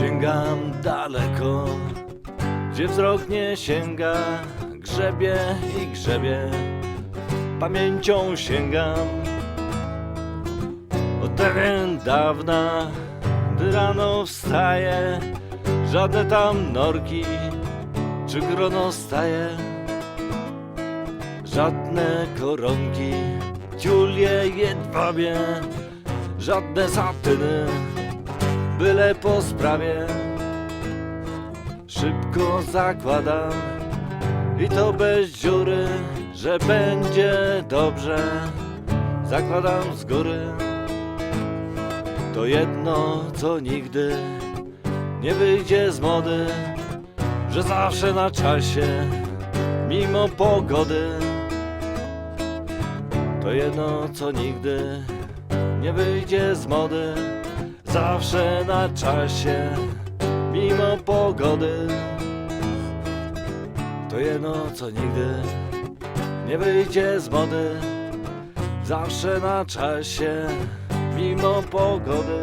Sięgam daleko, gdzie wzrok nie sięga, grzebie i grzebie, pamięcią sięgam. Od dawien dawna, gdy rano wstaje, żadne tam norki czy grono staje, żadne koronki, ciulie jedwabie, żadne satyny byle po sprawie. Szybko zakładam i to bez dziury, że będzie dobrze. Zakładam z góry to jedno, co nigdy nie wyjdzie z mody, że zawsze na czasie, mimo pogody. To jedno, co nigdy nie wyjdzie z mody zawsze na czasie, mimo pogody. To jedno, co nigdy nie wyjdzie z mody, zawsze na czasie, mimo pogody.